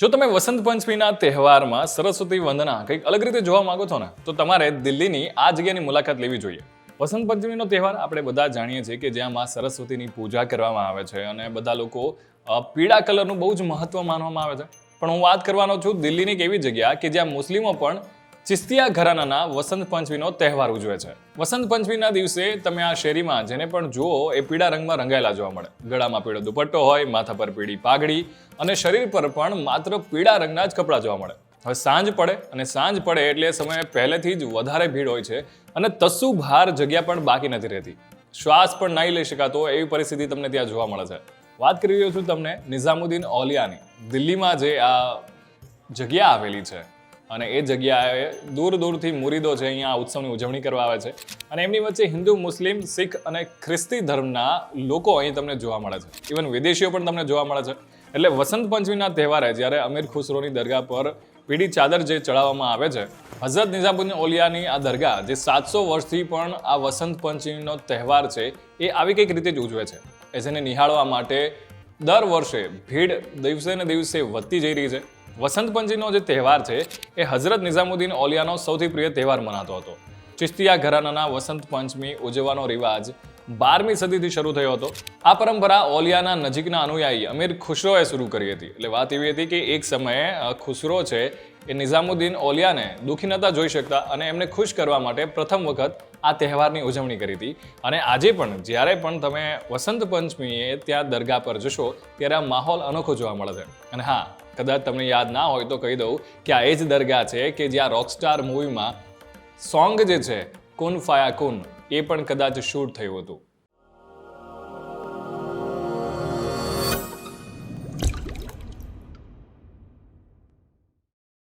જો તમે વસંત પંચમીના તહેવારમાં સરસ્વતી વંદના કંઈક અલગ રીતે જોવા માંગો છો ને, તો તમારે દિલ્હીની આ જગ્યાની મુલાકાત લેવી જોઈએ. વસંત પંચમીનો તહેવાર આપણે બધા જાણીએ છીએ કે જ્યાં માં સરસ્વતીની પૂજા કરવામાં આવે છે અને બધા લોકો પીળા કલરનું બહુ જ મહત્વ માનવામાં આવે છે. પણ હું વાત કરવાનો છું દિલ્હીની એક એવી જગ્યા કે જ્યાં મુસ્લિમો પણ ચિસ્તિયા ઘરાનાના વસંત પંચમીનો તહેવાર ઉજવે છે. વસંત પંચમીના દિવસે તમે આ શેરીમાં જેને પણ જુઓ, એ પીળા રંગમાં રંગાયેલા જોવા મળે. ગળામાં પીળો દુપટ્ટો હોય, માથા પર પીળી પાઘડી અને શરીર પર પણ માત્ર પીળા રંગના જ કપડાં જોવા મળે. હવે સાંજ પડે અને સાંજ પડે એટલે સમયે પહેલેથી જ વધારે ભીડ હોય છે અને તસ્સુ ભાર જગ્યા પણ બાકી નથી રહેતી. શ્વાસ પણ નહીં લઈ શકાતો એવી પરિસ્થિતિ તમને ત્યાં જોવા મળે છે. વાત કરી રહ્યો છું તમને નિઝામુદ્દીન ઓલિયાની દિલ્હીમાં જે આ જગ્યા આવેલી છે અને એ જગ્યાએ દૂર દૂરથી મુરીદો છે અહીંયા આ ઉત્સવની ઉજવણી કરવા આવે છે. અને એમની વચ્ચે હિન્દુ, મુસ્લિમ, શીખ અને ખ્રિસ્તી ધર્મના લોકો અહીં તમને જોવા મળે છે. ઇવન વિદેશીઓ પણ તમને જોવા મળે છે. એટલે વસંત પંચમીના તહેવારે જ્યારે અમીર ખુસરોની દરગાહ પર પીળી ચાદર જે ચડાવવામાં આવે છે, હઝરત નિઝામુદ્દીન ઓલિયાની આ દરગાહ જે સાતસો વર્ષથી પણ આ વસંત પંચમીનો તહેવાર છે, એ આવી કંઈક રીતે જ ઉજવે છે. એ જેને નિહાળવા માટે દર વર્ષે ભીડ દિવસે ને દિવસે વધતી જઈ રહી છે. વસંત પંચમીનો જે તહેવાર છે, એ હઝરત નિઝામુદ્દીન ઓલિયાનો સૌથી પ્રિય તહેવાર મનાતો હતો. ચિશ્તિયા ઘરાનાના વસંત પંચમી ઉજવવાનો રિવાજ બારમી સદીથી શરૂ થયો હતો. આ પરંપરા ઓલિયાના નજીકના અનુયાયી અમીર ખુશરોએ શરૂ કરી હતી. એટલે વાત એવી હતી કે એક સમયે ખુસરો છે, એ નિઝામુદ્દીન ઓલિયાને દુઃખી નહોતા જોઈ શકતા અને એમને ખુશ કરવા માટે પ્રથમ વખત આ તહેવારની ઉજવણી કરી હતી. અને આજે પણ, જ્યારે પણ તમે વસંત પંચમીએ ત્યાં દરગાહ પર જશો, ત્યારે આ માહોલ અનોખો જોવા મળે છે. અને હા કદાચ તમને યાદ ના હોય તો કહી દઉં કે આ એ જ દરગાહ છે કે જ્યાં રોકસ્ટાર મૂવીમાં સોંગ જે છે, કુન ફાયા કુન, એ પણ કદાચ શૂટ થયું હતું.